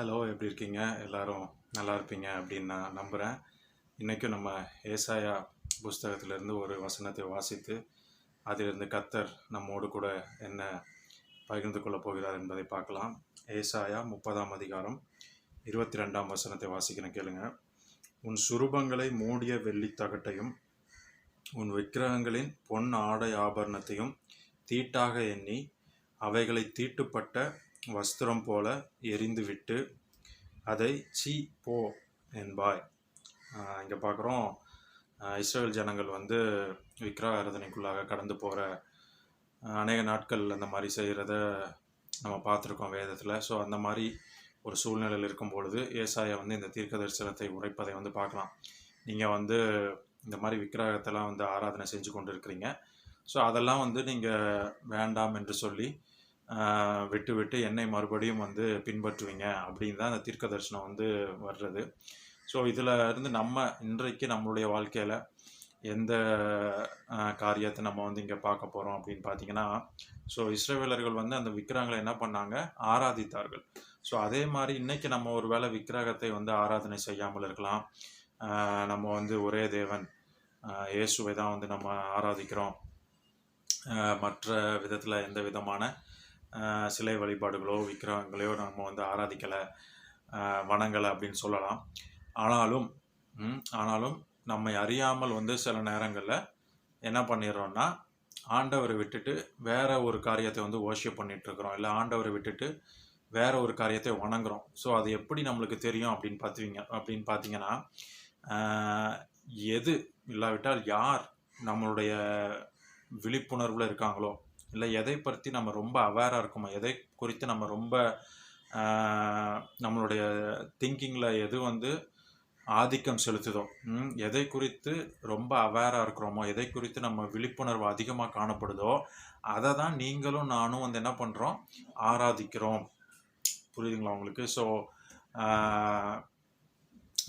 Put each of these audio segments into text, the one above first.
Hello எப்படி இருக்கீங்க? எல்லாரும் நல்லா இருப்பீங்க அப்படின்னு நான் நம்புகிறேன் இன்றைக்கும் நம்ம ஏசாயா புஸ்தகத்திலிருந்து ஒரு வசனத்தை வாசித்து அதிலிருந்து கத்தர் நம்மோடு கூட என்ன பகிர்ந்து கொள்ளப் போகிறார் என்பதை பார்க்கலாம். ஏசாயா முப்பதாம் அதிகாரம் இருபத்தி ரெண்டாம் வசனத்தை வாசிக்கிறேன் கேளுங்க. உன் சுரூபங்களை மூடிய வெள்ளித்தகட்டையும் உன் விக்கிரகங்களின் பொன் ஆடை ஆபரணத்தையும் தீட்டாக எண்ணி அவைகளை தீட்டுப்பட்ட வஸ்திரம் போல எரிந்துவிட்டு அதை சி போ என்பாய். இங்கே பார்க்குறோம் இஸ்ரேல் ஜனங்கள் வந்து விக்கிரக ஆராதனைக்குள்ளாக கடந்து போகிற அநேக நாட்கள் அந்த மாதிரி செய்கிறத நம்ம பார்த்துருக்கோம் வேதத்தில். ஸோ அந்த மாதிரி ஒரு சூழ்நிலையில் இருக்கும் பொழுது ஏசாயா வந்து இந்த தீர்க்க தரிசனத்தை உரைப்பதை வந்து பார்க்கலாம். நீங்கள் வந்து இந்த மாதிரி விக்கிரகத்தெல்லாம் வந்து ஆராதனை செஞ்சு கொண்டு இருக்கிறீங்க ஸோ அதெல்லாம் வந்து நீங்கள் வேண்டாம் என்று சொல்லி விட்டு விட்டு என்னை மறுபடியும் வந்து பின்பற்றுவீங்க அப்படின்னு தான் அந்த தீர்க்க தரிசனம் வந்து வர்றது. ஸோ இதில் இருந்து நம்ம இன்றைக்கு நம்மளுடைய வாழ்க்கையில் எந்த காரியத்தை நம்ம வந்து இங்கே பார்க்க போகிறோம் அப்படின்னு பார்த்தீங்கன்னா ஸோ இஸ்ரேவேலர்கள் வந்து அந்த விக்கிரகங்களை என்ன பண்ணாங்க? ஆராதித்தார்கள். ஸோ அதே மாதிரி இன்றைக்கி நம்ம ஒரு வேளை விக்கிரகத்தை வந்து ஆராதனை செய்யாமல் இருக்கலாம். நம்ம வந்து ஒரே தேவன் இயேசுவை தான் வந்து நம்ம ஆராதிக்கிறோம். மற்ற விதத்தில் எந்த விதமான சிலை வழிபாடுகளோ விக்கிரகங்களையோ நம்ம வந்து ஆராதிக்கலை வணங்கலை அப்படின்னு சொல்லலாம். ஆனாலும் ஆனாலும் நம்மை அறியாமல் வந்து சில நேரங்களில் என்ன பண்ணிடுறோம்னா ஆண்டவரை விட்டுட்டு வேற ஒரு காரியத்தை வந்து ஓஷியப் பண்ணிகிட்ருக்குறோம் இல்லை ஆண்டவரை விட்டுட்டு வேற ஒரு காரியத்தை வணங்குறோம். ஸோ அது எப்படி நம்மளுக்கு தெரியும் அப்படின்னு பார்த்துவீங்க அப்படின்னு பார்த்தீங்கன்னா எது இல்லாவிட்டால் யார் நம்மளுடைய விழிப்புணர்வில் இருக்காங்களோ இல்லை எதை பற்றி நம்ம ரொம்ப அவேராக இருக்கோமோ எதை குறித்து நம்ம ரொம்ப நம்மளுடைய திங்கிங்கில் எது வந்து ஆதிக்கம் செலுத்துதோ எதை குறித்து ரொம்ப அவேராக இருக்கிறோமோ எதை குறித்து நம்ம விழிப்புணர்வு அதிகமாக காணப்படுதோ அதை தான் நீங்களும் நானும் வந்து என்ன பண்ணுறோம் ஆராதிக்கிறோம். புரியுதுங்களா உங்களுக்கு? ஸோ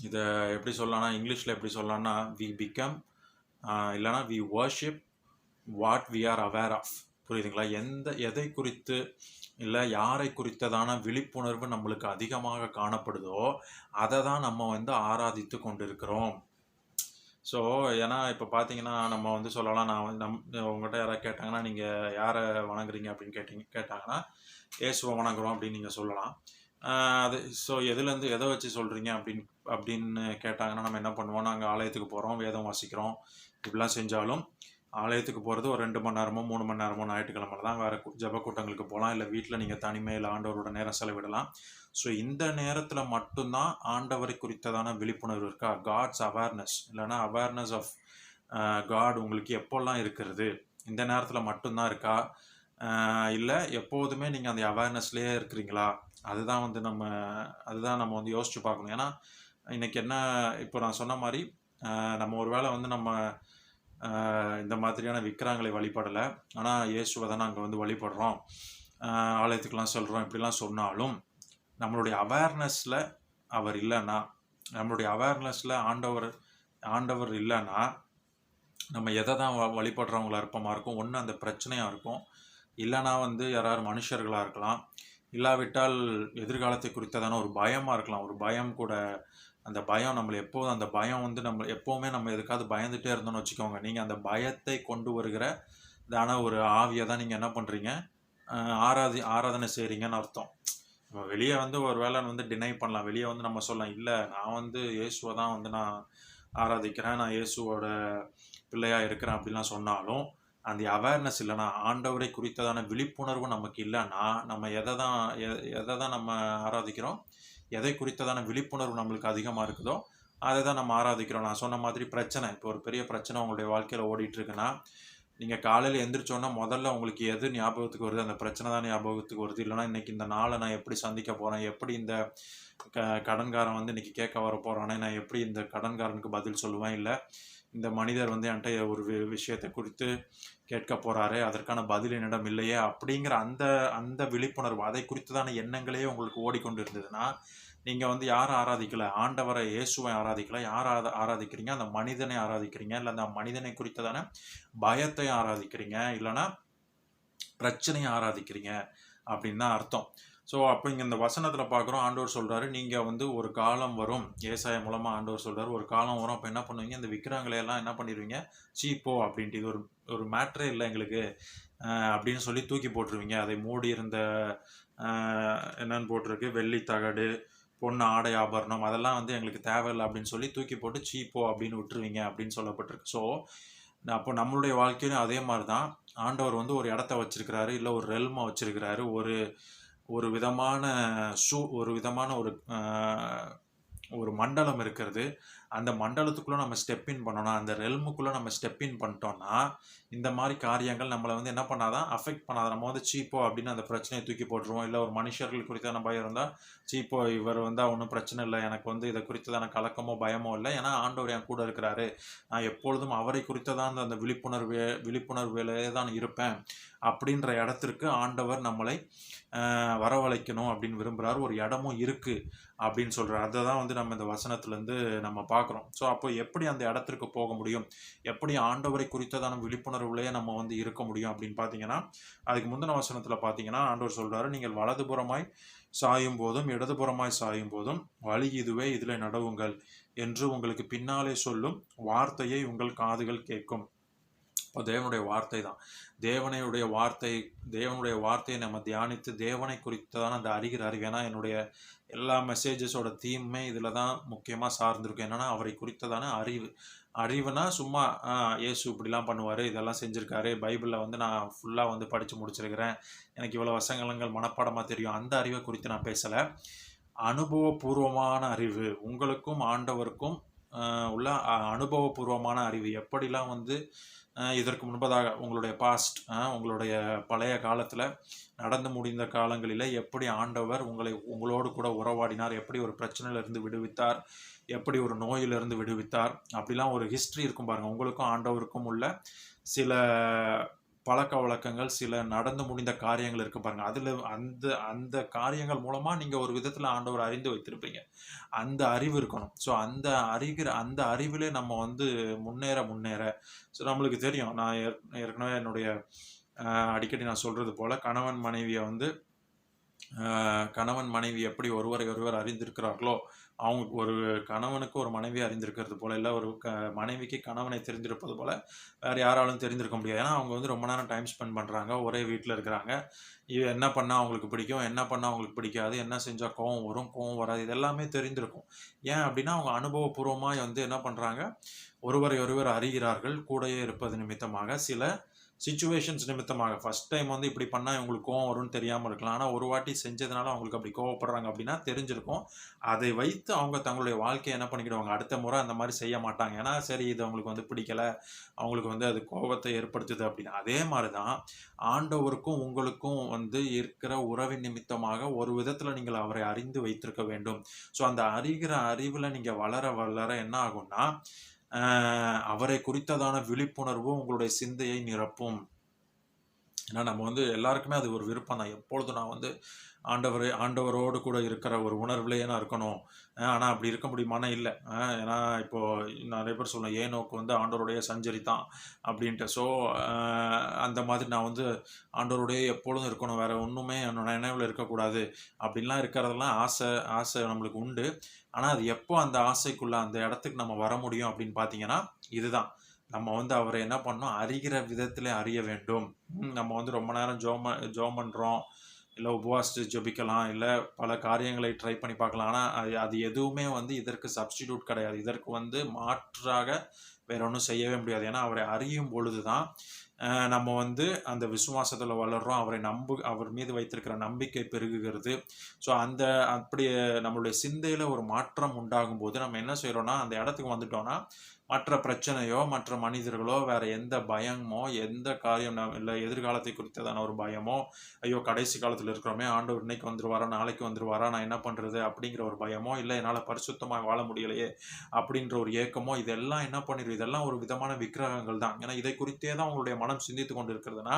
இதை எப்படி சொல்லலாம்னா இங்கிலீஷில் எப்படி சொல்லலாம்னா வி பிகம் இல்லைனா we worship what we are aware of புரியுதுங்களா? எந்த எதை குறித்து இல்லை யாரை குறித்ததான விழிப்புணர்வு நம்மளுக்கு அதிகமாக காணப்படுதோ அதை தான் நம்ம வந்து ஆராதித்து கொண்டிருக்கிறோம். ஸோ ஏன்னா இப்போ பார்த்தீங்கன்னா நம்ம வந்து சொல்லலாம் நான் வந்து நம் உங்கள்கிட்ட யாராவது கேட்டாங்கன்னா நீங்கள் யாரை வணங்குறீங்க அப்படின்னு கேட்டிங்க கேட்டாங்கன்னா ஏசுவை வணங்குறோம் அப்படின்னு நீங்கள் சொல்லலாம். அது ஸோ எதுலேருந்து எதை வச்சு சொல்கிறீங்க அப்படின்னு அப்படின்னு கேட்டாங்கன்னா நம்ம என்ன பண்ணுவோம்? நாங்கள் ஆலயத்துக்கு போகிறோம் வேதம் வாசிக்கிறோம் இப்படிலாம் செஞ்சாலும் ஆலயத்துக்கு போகிறது ஒரு ரெண்டு மணி நேரமோ மூணு மணி நேரமோ ஞாயிற்றுக்கிழமை தான் வேறு ஜப கூட்டங்களுக்கு போகலாம் இல்லை வீட்டில் நீங்கள் தனிமையில் ஆண்டவரோட நேரம் செலவிடலாம். ஸோ இந்த நேரத்தில் மட்டும்தான் ஆண்டவரை குறித்ததான விழிப்புணர்வு இருக்கா? காட்ஸ் அவேர்னஸ் இல்லைன்னா அவேர்னஸ் ஆஃப் காட் உங்களுக்கு எப்போல்லாம் இருக்கிறது? இந்த நேரத்தில் மட்டும்தான் இருக்கா? இல்லை எப்போதுமே நீங்கள் அந்த அவேர்னஸ்லேயே இருக்கிறீங்களா? அதுதான் வந்து நம்ம அதுதான் நம்ம வந்து யோசிச்சு பார்க்கணும். ஏன்னா இன்றைக்கி என்ன இப்போ நான் சொன்ன மாதிரி நம்ம ஒரு வேளை வந்து நம்ம இந்த மாதிரியான விக்கிரகங்களை வழிபடலை. ஆனால் இயேசுவை தான் நாங்கள் வந்து வழிபடுறோம். ஆலயத்துக்கெலாம் சொல்கிறோம் இப்படிலாம் சொன்னாலும் நம்மளுடைய அவேர்னஸில் அவர் இல்லைன்னா நம்மளுடைய அவேர்னஸில் ஆண்டவர் ஆண்டவர் இல்லைன்னா நம்ம எதை தான் வ- வழிபடுறவங்களா இருப்போமா இருக்கும். ஒன்று அந்த பிரச்சனையாக இருக்கும். இல்லைனா வந்து யாராவது மனுஷர்களாக இருக்கலாம். இல்லாவிட்டால் எதிர்காலத்தை குறித்ததான ஒரு பயமாக இருக்கலாம். ஒரு பயம் கூட அந்த பயம் நம்மளை எப்போதும் அந்த பயம் வந்து நம்ம எப்போவுமே நம்ம எதுக்காவது பயந்துகிட்டே இருந்தோம்னு வச்சுக்கோங்க. நீங்கள் அந்த பயத்தை கொண்டு வருகிற தான ஒரு ஆவியை தான் நீங்கள் என்ன பண்ணுறீங்க ஆராதி ஆராதனை செய்கிறீங்கன்னு அர்த்தம். நம்ம வெளியே வந்து ஒரு வேளை வந்து டினை பண்ணலாம். வெளியே வந்து நம்ம சொல்லலாம் இல்லை நான் வந்து இயேசுவை தான் வந்து நான் ஆராதிக்கிறேன். நான் இயேசுவோட பிள்ளையாக இருக்கிறேன் அப்படிலாம் சொன்னாலும் அந்த அவேர்னஸ் இல்லைன்னா ஆண்டவரை குறித்ததான விழிப்புணர்வு நமக்கு இல்லைன்னா நம்ம எதை தான் எதை தான் நம்ம ஆராதிக்கிறோம்? எதை குறித்ததான விழிப்புணர்வு நம்மளுக்கு அதிகமாக இருக்குதோ அதை தான் நம்ம ஆராதிக்கிறோம். நான் சொன்ன மாதிரி பிரச்சனை இப்போ ஒரு பெரிய பிரச்சனை உங்களுடைய வாழ்க்கையில் ஓடிட்டுருக்குன்னா நீங்கள் காலையில் எந்திரிச்சோன்னா முதல்ல உங்களுக்கு எது ஞாபகத்துக்கு வருது? அந்த பிரச்சனை தான் ஞாபகத்துக்கு வருது. இல்லைன்னா இன்றைக்கி இந்த நாளை நான் எப்படி சந்திக்க போகிறேன் எப்படி இந்த க கடன்காரன் வந்து இன்றைக்கி கேட்க வர போகிறானே நான் எப்படி இந்த கடன்காரனுக்கு பதில் சொல்லுவேன்? இல்லை இந்த மனிதர் வந்து என்கிட்ட ஒரு வி- விஷயத்தை குறித்து கேட்க போகிறாரு அதற்கான பதில் என்னிடம் இல்லையே? அப்படிங்கிற அந்த அந்த விழிப்புணர்வு அதை குறித்ததான எண்ணங்களே உங்களுக்கு ஓடிக்கொண்டு இருந்ததுன்னா நீங்கள் வந்து யாரை ஆராதிக்கல? ஆண்டவரை இயேசுவை ஆராதிக்கல? யார் ஆரா- ஆராதிக்கிறீங்க? அந்த மனிதனை ஆராதிக்கிறீங்க? இல்லை அந்த மனிதனை குறித்ததான பயத்தை ஆராதிக்கிறீங்க? இல்லைன்னா பிரச்சனையை ஆராதிக்கிறீங்க? அப்படின்னு தான் அர்த்தம். ஸோ அப்போ இங்கே இந்த வசனத்தில் பார்க்குறோம் ஆண்டவர் சொல்கிறாரு நீங்கள் வந்து ஒரு காலம் வரும். ஏசாய மூலமாக ஆண்டவர் சொல்கிறார் ஒரு காலம் வரும். அப்போ என்ன பண்ணுவீங்க? இந்த விக்கிரங்களையெல்லாம் என்ன பண்ணிடுவீங்க சீப்போ அப்படின்ட்டு. இது ஒரு ஒரு மேட்ரே இல்லை எங்களுக்கு. அப்படின்னு சொல்லி தூக்கி போட்டுருவீங்க. அதை மூடி இருந்த என்னன்னு போட்டிருக்கு? வெள்ளி தகடு பொண்ணு ஆடை ஆபரணம் அதெல்லாம் வந்து எங்களுக்கு தேவையில்லை அப்படின்னு சொல்லி தூக்கி போட்டு சீப்போ அப்படின்னு விட்டுருவீங்க அப்படின்னு சொல்லப்பட்டிருக்கு. ஸோ அப்போ நம்மளுடைய வாழ்க்கையிலும் அதே மாதிரி தான். ஆண்டவர் வந்து ஒரு இடத்த வச்சிருக்கிறாரு இல்லை ஒரு ரெல்மை வச்சிருக்கிறாரு. ஒரு ஒரு விதமான ஷூ ஒரு விதமான ஒரு ஒரு மண்டலம் இருக்கிறது. அந்த மண்டலத்துக்குள்ளே நம்ம ஸ்டெப் இன் பண்ணணும். அந்த ரெல்முக்குள்ளே நம்ம ஸ்டெப் இன் பண்ணிட்டோம்னா இந்த மாதிரி காரியங்கள் நம்மளை வந்து என்ன பண்ணாதான் அஃபெக்ட் பண்ணாத. நம்ம வந்து சீப்போ அப்படின்னு அந்த பிரச்சனையை தூக்கி போட்டுருவோம். இல்லை ஒரு மனுஷர்கள் குறித்தான பயம் இருந்தால் சீப்போ இவர் வந்தால் ஒன்றும் பிரச்சனை இல்லை. எனக்கு வந்து இதை குறித்ததான கலக்கமோ பயமோ இல்லை. ஏன்னா ஆண்டவர் என் கூட இருக்கிறாரு. நான் எப்பொழுதும் அவரை குறித்ததான் அந்த விழிப்புணர்வு விழிப்புணர்விலே தான் இருப்பேன். அப்படின்ற இடத்திற்கு ஆண்டவர் நம்மளை வரவழைக்கணும் அப்படின்னு விரும்புகிறார் ஒரு இடமும் இருக்குது அப்படின்னு சொல்கிறார் அதை தான் வந்து நம்ம இந்த வசனத்துலேருந்து நம்ம பார்க்குறோம். ஸோ அப்போ எப்படி அந்த இடத்திற்கு போக முடியும்? எப்படி ஆண்டவரை குறித்ததான விழிப்புணர்வுலேயே நம்ம வந்து இருக்க முடியும் அப்படின்னு பார்த்தீங்கன்னா அதுக்கு முந்தின வசனத்தில் பார்த்தீங்கன்னா ஆண்டவர் சொல்கிறாரு நீங்கள் வலதுபுறமாய் சாயும் போதும் இடதுபுறமாய் சாயும் போதும் வழி இதுவே இதில் நடவுங்கள் என்று உங்களுக்கு பின்னாலே சொல்லும் வார்த்தையை உங்கள் காதுகள் கேட்கும். இப்போ தேவனுடைய வார்த்தை தான். தேவனையுடைய வார்த்தை தேவனுடைய வார்த்தையை நம்ம தியானித்து தேவனை குறித்ததான அந்த அறிகிற அறிவு. ஏன்னா என்னுடைய எல்லா மெசேஜஸோட தீமுமே இதில் தான் முக்கியமாக சார்ந்திருக்கும். என்னன்னா அவரை குறித்ததான அறிவு. அறிவுனா சும்மா இயேசு இப்படிலாம் பண்ணுவார் இதெல்லாம் செஞ்சுருக்காரு பைபிளில் வந்து நான் ஃபுல்லாக வந்து படித்து முடிச்சிருக்கிறேன். எனக்கு இவ்வளோ வசங்கலங்கள் மனப்பாடமாக தெரியும். அந்த அறிவை குறித்து நான் பேசலை. அனுபவபூர்வமான அறிவு. உங்களுக்கும் ஆண்டவருக்கும் உள்ள அனுபவபூர்வமான அறிவு. எப்படிலாம் வந்து இதற்கு முன்பதாக உங்களுடைய பாஸ்ட் உங்களுடைய பழைய காலத்தில் நடந்து முடிந்த காலங்களில் எப்படி ஆண்டவர் உங்களை உங்களோடு கூட உறவாடினார் எப்படி ஒரு பிரச்சனையிலிருந்து விடுவித்தார் எப்படி ஒரு நோயிலிருந்து விடுவித்தார் அப்படிலாம் ஒரு ஹிஸ்ட்ரி இருக்கும் பாருங்கள் உங்களுக்கும் ஆண்டவருக்கும் உள்ள சில பழக்க வழக்கங்கள் சில நடந்து முடிந்த காரியங்கள் இருக்கு பாருங்க. அதில் அந்த அந்த காரியங்கள் மூலமாக நீங்கள் ஒரு விதத்தில் ஆண்டவர் அறிந்து வைத்திருப்பீங்க. அந்த அறிவு இருக்கணும். ஸோ அந்த அறிகிற அந்த அறிவிலே நம்ம வந்து முன்னேற முன்னேற. ஸோ நம்மளுக்கு தெரியும். நான் ஏற்கனவே என்னுடைய அடிக்கடி நான் சொல்கிறது போல் கணவன் மனைவியை வந்து கணவன் மனைவி எப்படி ஒருவரை ஒருவர் அறிந்திருக்கிறார்களோ அவங்க ஒரு கணவனுக்கு ஒரு மனைவி அறிந்திருக்கிறது போல இல்லை ஒரு க மனைவிக்கு கணவனை தெரிந்திருப்பது போல வேறு யாராலும் தெரிஞ்சிருக்க முடியாது. ஏன்னா அவங்க வந்து ரொம்ப நேரம் டைம் ஸ்பெண்ட் பண்ணுறாங்க ஒரே வீட்டில் இருக்கிறாங்க. இது என்ன பண்ணால் அவங்களுக்கு பிடிக்கும் என்ன பண்ணால் அவங்களுக்கு பிடிக்காது என்ன செஞ்சால் கோவம் வரும் கோவம் வராது இது எல்லாமே தெரிந்திருக்கும். ஏன் அப்படின்னா அவங்க அனுபவபூர்வமாக வந்து என்ன பண்ணுறாங்க ஒருவரை ஒருவர் அறிகிறார்கள் கூடயே இருப்பது நிமித்தமாக சில சுச்சுவேஷன்ஸ் நிமித்தமாக. ஃபர்ஸ்ட் டைம் வந்து இப்படி பண்ணால் இவங்களுக்கு கோவம் வரும்னு தெரியாமல் இருக்கலாம். ஆனால் ஒரு வாட்டி செஞ்சதுனால அவங்களுக்கு அப்படி கோவப்படுறாங்க அப்படின்னா தெரிஞ்சிருக்கும். அதை வைத்து அவங்க தங்களுடைய வாழ்க்கையை என்ன பண்ணிக்கிடுவாங்க? அடுத்த முறை அந்த மாதிரி செய்ய மாட்டாங்க. ஏன்னா சரி இது அவங்களுக்கு வந்து பிடிக்கல. அவங்களுக்கு வந்து அது கோபத்தை ஏற்படுத்துது அப்படின்னு. அதே மாதிரி தான் ஆண்டவருக்கும் உங்களுக்கும் வந்து இருக்கிற உறவின் நிமித்தமாக ஒரு விதத்தில் நீங்கள் அவரை அறிந்து வைத்திருக்க வேண்டும். ஸோ அந்த அறிகிற அறிவில் நீங்கள் வளர வளர என்ன ஆகும்னா அவரை குறித்ததான விழிப்புணர்வு உங்களுடைய சிந்தையை நிரப்பும். ஏன்னா நம்ம வந்து எல்லாருக்குமே அது ஒரு விருப்பம் தான். எப்பொழுதும் நான் வந்து ஆண்டவர் ஆண்டவரோடு கூட இருக்கிற ஒரு உணர்வுலேயே நான் இருக்கணும். ஆனால் அப்படி இருக்க முடியுமானா இல்லை. ஏன்னா இப்போது நிறைய பேர் சொல்லலாம் ஏனோக்கு வந்து ஆண்டவருடைய சஞ்சரித்தான் அப்படின்ட்டு. ஸோ அந்த மாதிரி நான் வந்து ஆண்டவருடைய எப்பொழுதும் இருக்கணும். வேறு ஒன்றுமே என்னோட நினைவில் இருக்கக்கூடாது அப்படின்லாம் இருக்கிறதெல்லாம் ஆசை ஆசை நம்மளுக்கு உண்டு. ஆனால் அது எப்போ அந்த ஆசைக்குள்ளே அந்த இடத்துக்கு நம்ம வர முடியும் அப்படின்னு பார்த்தீங்கன்னா இதுதான். நம்ம வந்து அவரை என்ன பண்ணோம் அறிகிற விதத்தில் அறிய வேண்டும். நம்ம வந்து ரொம்ப நேரம் ஜோம ஜோம் பண்ணுறோம் இல்லை உபவாசித்து ஜெபிக்கலாம். இல்லை பல காரியங்களை ட்ரை பண்ணி பார்க்கலாம். ஆனால் அது அது எதுவுமே வந்து இதற்கு சப்ஸ்டிடியூட் கிடையாது. இதற்கு வந்து மாற்றாக வேற ஒன்றும் செய்யவே முடியாது. ஏன்னா அவரை அறியும் பொழுது தான் நம்ம வந்து அந்த விசுவாசத்தில் வளர்றோம். அவரை நம்பு அவர் மீது வைத்திருக்கிற நம்பிக்கை பெருகுகிறது. ஸோ அந்த அப்படி நம்மளுடைய சிந்தையில் ஒரு மாற்றம் உண்டாகும் போது நம்ம என்ன செய்கிறோன்னா அந்த இடத்துக்கு வந்துட்டோம்னா மற்ற பிரச்சனையோ மற்ற மனிதர்களோ வேற எந்த பயமோ எந்த காரியம் இல்லை எதிர்காலத்தை குறித்ததான ஒரு பயமோ ஐயோ கடைசி காலத்தில் இருக்கிறோமே ஆண்டவர் இன்னைக்கு வந்துருவாரா நாளைக்கு வந்துருவாரா நான் என்ன பண்ணுறது அப்படிங்கிற ஒரு பயமோ இல்லை என்னால் பரிசுத்தமாக வாழ முடியலையே அப்படின்ற ஒரு ஏக்கமோ இதெல்லாம் என்ன பண்ணிடும் இதெல்லாம் ஒரு விதமான விக்கிரகங்கள் தான். ஏன்னா இதை குறித்தே தான் உங்களுடைய மனம் சிந்தித்து கொண்டு இருக்கிறதுனா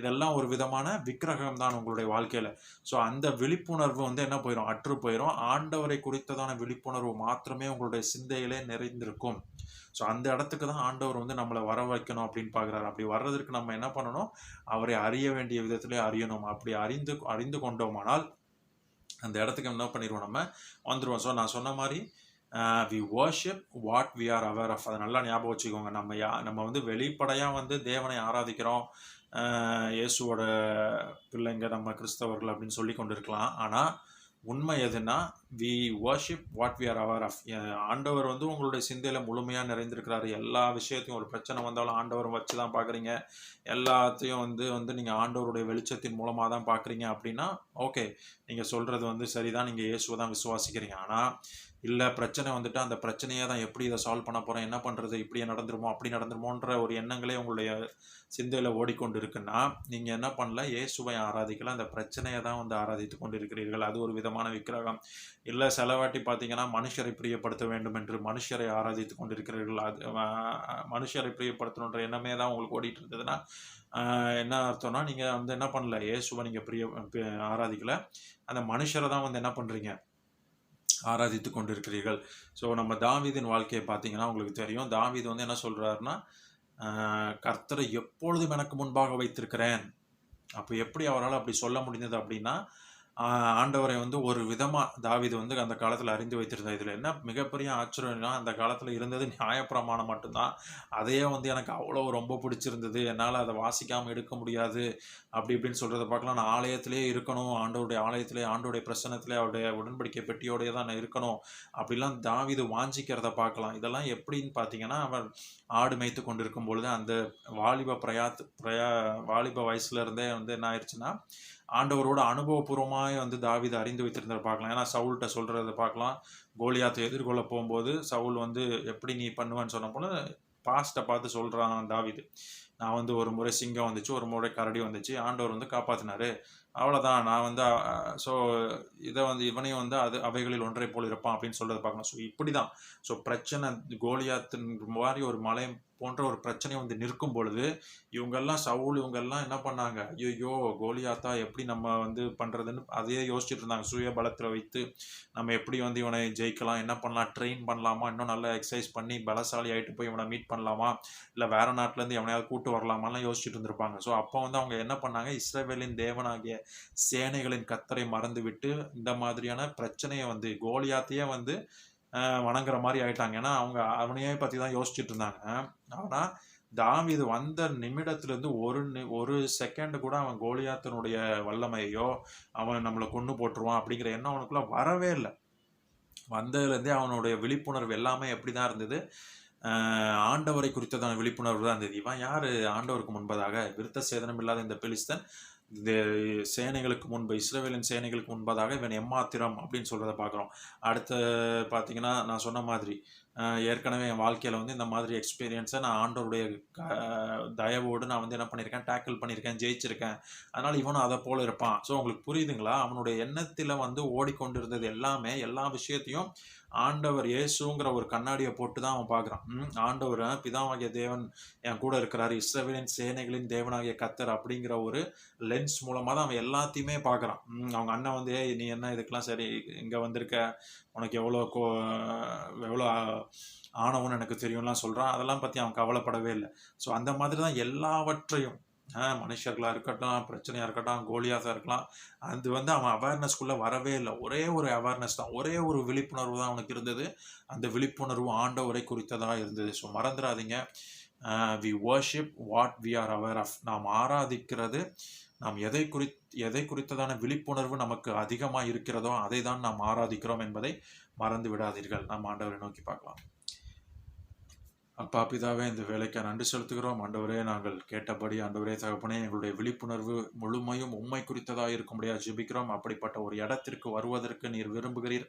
இதெல்லாம் ஒரு விதமான விக்கிரகம் தான் உங்களுடைய வாழ்க்கையில். ஸோ அந்த விழிப்புணர்வு வந்து என்ன போயிடும் அற்று போயிடும் ஆண்டவரை குறித்ததான விழிப்புணர்வு மாத்திரமே உங்களுடைய சிந்தையிலே நிறைந்திருக்கும். ஸோ அந்த இடத்துக்கு தான் ஆண்டவர் வந்து நம்மளை வர வைக்கணும் அப்படின்னு பார்க்குறாரு. அப்படி வர்றதற்கு நம்ம என்ன பண்ணணும்? அவரை அறிய வேண்டிய விதத்திலே அறியணும். அப்படி அறிந்து அறிந்து கொண்டோமானால் அந்த இடத்துக்கு என்ன பண்ணிடுவோம் நம்ம? வந்துடுவோம். ஸோ நான் சொன்ன மாதிரி we worship what we are aware of அதை நல்லா ஞாபகம் வச்சுக்கோங்க. நம்ம யா நம்ம வந்து வெளிப்படையாக வந்து தேவனை ஆராதிக்கிறோம். இயேசுவோட பிள்ளைங்க நம்ம கிறிஸ்தவர்கள் அப்படின்னு சொல்லி கொண்டு இருக்கலாம் ஆனால் உண்மை எதுனா we worship what we are aware of ஆண்டவர் வந்து உங்களுடைய சிந்தையில் முழுமையாக நிறைந்திருக்கிறாரு. எல்லா விஷயத்தையும் ஒரு பிரச்சனை வந்தாலும் ஆண்டவர் வச்சு தான் பார்க்குறீங்க. எல்லாத்தையும் வந்து வந்து நீங்கள் ஆண்டவருடைய வெளிச்சத்தின் மூலமாக தான் பார்க்குறீங்க அப்படின்னா ஓகே நீங்கள் சொல்கிறது வந்து சரிதான். நீங்கள் இயேசுவை தான் விசுவாசிக்கிறீங்க. ஆனால் இல்லை பிரச்சனை வந்துட்டு அந்த பிரச்சனையை தான் எப்படி இதை சால்வ் பண்ண போகிறேன் என்ன பண்ணுறது இப்படியே நடந்துருமோ அப்படி நடந்துருமோன்ற ஒரு எண்ணங்களே உங்களுடைய சிந்தையில் ஓடிக்கொண்டு இருக்குன்னா நீங்கள் என்ன பண்ணல இயேசுவை ஆராதிக்கலாம் அந்த பிரச்சனையை தான் வந்து ஆராதித்து கொண்டு இருக்கிறீர்கள் அது ஒரு விதமான விக்கிரகம். இல்லை செலவாட்டி பார்த்தீங்கன்னா மனுஷரை பிரியப்படுத்த வேண்டும் என்று மனுஷரை ஆராதித்து கொண்டிருக்கிறீர்கள். அது மனுஷரை பிரியப்படுத்தணுன்ற எண்ணமே தான் உங்களுக்கு ஓடிட்டு இருந்ததுன்னா என்ன அர்த்தம்னா நீங்கள் வந்து என்ன பண்ணல இயேசுவை நீங்கள் பிரிய ஆராதிக்கலை. அந்த மனுஷரை தான் வந்து என்ன பண்ணுறீங்க ஆராதித்து கொண்டிருக்கிறீர்கள். ஸோ நம்ம தாவீதின் வாழ்க்கையை பார்த்தீங்கன்னா உங்களுக்கு தெரியும். தாவீது வந்து என்ன சொல்றாருன்னா ஆஹ், கர்த்தரை எப்பொழுதும் எனக்கு முன்பாக வைத்திருக்கிறேன். அப்போ எப்படி அவரால் அப்படி சொல்ல முடிந்தது அப்படின்னா ஆண்டவரை வந்து ஒரு விதமாக தாவிது வந்து அந்த காலத்தில் அறிந்து வைத்திருந்தார் இதில் என்ன மிகப்பெரிய ஆச்சரியம்னா அந்த காலத்தில் இருந்தது நியாயப்பிரமாணம் மட்டும்தான். அதையே வந்து எனக்கு அவ்வளோ ரொம்ப பிடிச்சிருந்தது. என்னால் அதை வாசிக்காமல் எடுக்க முடியாது. அப்படி இப்படின்னு சொல்கிறத பார்க்கலாம். நான் ஆலயத்திலே இருக்கணும். ஆண்டவருடைய ஆலயத்திலே ஆண்டோடைய பிரசன்னத்திலே அவருடைய உடன்படிக்கை பெட்டியோடைய தான் நான் இருக்கணும். அப்படிலாம் தாவிது வாஞ்சிக்கிறத பார்க்கலாம். இதெல்லாம் எப்படின்னு பார்த்தீங்கன்னா அவர் ஆடு மேய்த்து கொண்டிருக்கும் பொழுது அந்த வாலிப பிரயாத் பிரயா வாலிப வயசுலேருந்தே வந்து என்ன ஆயிடுச்சுன்னா ஆண்டவரோட அனுபவபூர்வமாக அனுபவபூர்வமாய் வந்து தாவீது அறிந்து வைத்திருந்ததை பார்க்கலாம். ஏன்னா சவுல்கிட்ட சொல்கிறத பார்க்கலாம். கோலியாத்தை எதிர்கொள்ள போகும்போது சவுல் வந்து எப்படி நீ பண்ணுவேன்னு சொன்ன போல பாஸ்ட்டை பார்த்து சொல்கிறான் தாவீது. நான் வந்து ஒரு முறை சிங்கம் வந்துச்சு ஒரு முறை கரடி வந்துச்சு ஆண்டவர் வந்து காப்பாத்தினாரு. அவ்வளோதான் நான் வந்து ஸோ இதை வந்து இவனையும் வந்து அது அவைகளில் ஒன்றை போல் இருப்பான் அப்படின்னு சொல்கிறத பார்க்கணும். ஸோ இப்படி தான் ஸோ பிரச்சனை கோலியாத்தின் மாதிரி ஒரு மலை போன்ற ஒரு பிரச்சனை வந்து நிற்கும் பொழுது இவங்கெல்லாம் சவுல் இவங்கெல்லாம் என்ன பண்ணாங்க? ஐயோ கோலியாத்தா எப்படி நம்ம வந்து பண்ணுறதுன்னு அதையே யோசிச்சுட்டு இருந்தாங்க. சுய பலத்தில் வைத்து நம்ம எப்படி வந்து இவனை ஜெயிக்கலாம்? என்ன பண்ணலாம்? ட்ரெயின் பண்ணலாமா? இன்னும் நல்லா எக்ஸசைஸ் பண்ணி பலசாலி ஆகிட்டு போய் இவனை மீட் பண்ணலாமா? இல்லை வேறு நாட்டிலேருந்து எவனையாவது கூட்டு வரலாமாலாம் யோசிச்சுட்டு இருந்திருப்பாங்க. ஸோ அப்போ வந்து அவங்க என்ன பண்ணாங்க? இஸ்ரேவேலின் தேவனாகிய சேனைகளின் கத்தரை மறந்துவிட்டு இந்த மாதிரியான பிரச்சனையை வந்து கோலியாத்தையே வந்து வணங்குற மாதிரி ஆயிட்டாங்க. ஏன்னா அவங்க அவனையே பத்தி தான் யோசிச்சுட்டு இருந்தாங்க. ஆனா இது வந்த நிமிடத்துலேருந்து ஒரு நி- ஒரு செகண்ட் கூட அவன் கோலியாத்தனுடைய வல்லமையோ அவன் நம்மளை கொண்டு போட்டுருவான் அப்படிங்கிற எண்ணம் அவனுக்குள்ள வரவே இல்லை. வந்ததுலேருந்தே அவனுடைய விழிப்புணர்வு எல்லாமே எப்படி தான் இருந்தது? ஆண்டவரை குறித்ததான விழிப்புணர்வு தான் இருந்தது. இவன் யார்? ஆண்டவருக்கு முன்பதாக விருத்த சேதனம் இல்லாத இந்த பெலிஸ்தன் சேனைகளுக்கு முன்பு இஸ்ரேவேலின் சேனைகளுக்கு முன்பதாக இவன் எம்மாத்திரம் அப்படின்னு சொல்கிறத பார்க்குறோம். அடுத்து பார்த்தீங்கன்னா நான் சொன்ன மாதிரி ஏற்கனவே என் வாழ்க்கையில் வந்து இந்த மாதிரி எக்ஸ்பீரியன்ஸை நான் ஆண்டவருடைய க- தயவோடு நான் வந்து என்ன பண்ணியிருக்கேன் டேக்கிள் பண்ணியிருக்கேன் ஜெயிச்சிருக்கேன். அதனால் இவனும் அதை போல் இருப்பான். ஸோ உங்களுக்கு புரியுதுங்களா? அவனுடைய எண்ணத்தில் வந்து ஓடிக்கொண்டிருந்தது எல்லாமே எல்லா விஷயத்தையும் ஆண்டவர் இயேசுங்கிற ஒரு கண்ணாடியை போட்டு தான் அவன் பார்க்குறான். ஆண்டவர் பிதாவாகிய தேவன் என் கூட இருக்கிறார். இஸ்ரவேலின் சேனைகளின் தேவனாகிய கத்தர் அப்படிங்கிற ஒரு லென்ஸ் மூலமாக தான் அவன் எல்லாத்தையுமே பார்க்குறான். அவங்க அண்ணன் வந்து நீ என்ன இதுக்கெல்லாம் சரி இங்கே வந்திருக்க? உனக்கு எவ்வளோ கோ எவ்வளோ ஆணவம்னு எனக்கு தெரியும்லாம் சொல்கிறான் அதெல்லாம் பற்றி அவன் கவலைப்படவே இல்லை. ஸோ அந்த மாதிரி தான் எல்லாவற்றையும் மனுஷர்களாக இருக்கட்டும் பிரச்சனையாக இருக்கட்டும் கோலியாஸாக இருக்கலாம். அது வந்து அவன் அவேர்னஸ்க்குள்ளே வரவே இல்லை. ஒரே ஒரு அவேர்னஸ் தான். ஒரே ஒரு விழிப்புணர்வு தான் அவனுக்கு இருந்தது. அந்த விழிப்புணர்வு ஆண்டவரை குறித்ததாக இருந்தது. ஸோ மறந்துடாதீங்க we worship what we are aware of நாம் ஆராதிக்கிறது நாம் எதை குறி எதை குறித்ததான விழிப்புணர்வு நமக்கு அதிகமாக இருக்கிறதோ அதை தான் நாம் ஆராதிக்கிறோம் என்பதை மறந்து விடாதீர்கள். நாம் ஆண்டவரை நோக்கி பார்க்கலாம். அப்பா பிதாவே இந்த வேலைக்கு நன்றி செலுத்துகிறோம். ஆண்டவரே நாங்கள் கேட்டபடி ஆண்டவரே தகப்பனே எங்களுடைய விழிப்புணர்வு முழுமையும் உண்மை குறித்ததாக இருக்கும்படியாக ஜெபிக்கிறோம். அப்படிப்பட்ட ஒரு இடத்திற்கு வருவதற்கு நீர் விரும்புகிறீர்.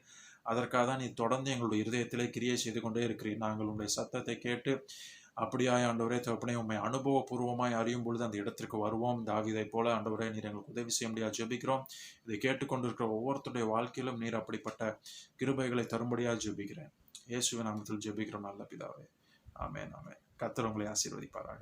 அதற்காக தான் நீ தொடர்ந்து எங்களுடைய இருதயத்திலே கிரியை செய்து கொண்டே இருக்கிறீர். நாங்கள் உங்களுடைய சத்தத்தை கேட்டு அப்படியாய் ஆண்டவரே தகப்பனே உண்மை அனுபவபூர்வமாய் அறியும் பொழுது அந்த இடத்திற்கு வருவோம். தாவிதை போல ஆண்டவரே நீர் எங்களுக்கு உதவி செய்ய முடியாது ஜெபிக்கிறோம். இதை கேட்டுக்கொண்டிருக்கிற ஒவ்வொருத்தருடைய வாழ்க்கையிலும் நீர் அப்படிப்பட்ட கிருபைகளை தரும்படியாக ஜெபிக்கிறேன். இயேசுவின் நாமத்தில் ஜெபிக்கிறோம் நல்ல பிதாவே. ஆமென் ஆமென். கர்த்தர் உங்களை ஆசீர்வதிப்பாராக.